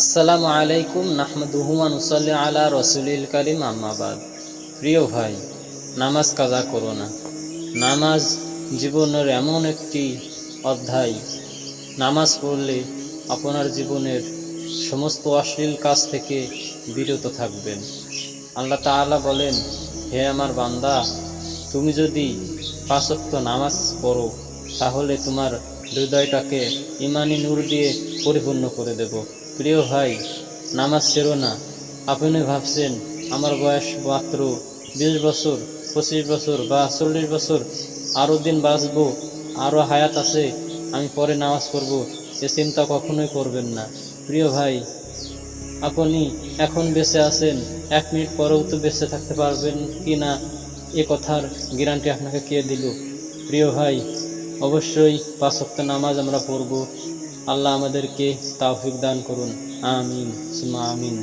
আসসালামু আলাইকুম নাহমাদুহুমান উসাল্লি আলা রসুলিল কারিম আম্মাবাদ প্রিয় ভাই, নামাজ কাজা করো না। নামাজ জীবনের এমন একটি অধ্যায়। নামাজ পড়লে আপনার জীবনের সমস্ত অশ্লীল কাজ থেকে বিরত থাকবেন। আল্লাহ তাআলা বলেন, হে আমার বান্দা, তুমি যদি পাঁচক্ত নামাজ পড়ো, তাহলে তোমার হৃদয়টাকে ইমানি নূর দিয়ে পরিপূর্ণ করে দেব। প্রিয় ভাই, নামাজ ছেড়ো না। আপনি ভাবছেন আমার বয়স মাত্র বিশ বছর, পঁচিশ বছর বা চল্লিশ বছর, আরও দিন বাঁচবো, আরও হায়াত আছে, আমি পরে নামাজ পড়ব, এ চিন্তা কখনোই করবেন না। প্রিয় ভাই, আপনি এখন বেঁচে আছেন, এক মিনিট পরেও তো বেঁচে থাকতে পারবেন কি না, এ কথার গ্যারান্টি আপনাকে কে দিল? প্রিয় ভাই অবশ্যই পাঁচ নামাজ আমরা পড়ব। আল্লাহ আমাদেরকে তাওফিক দান করুন। আমিন। সুমা আমিন।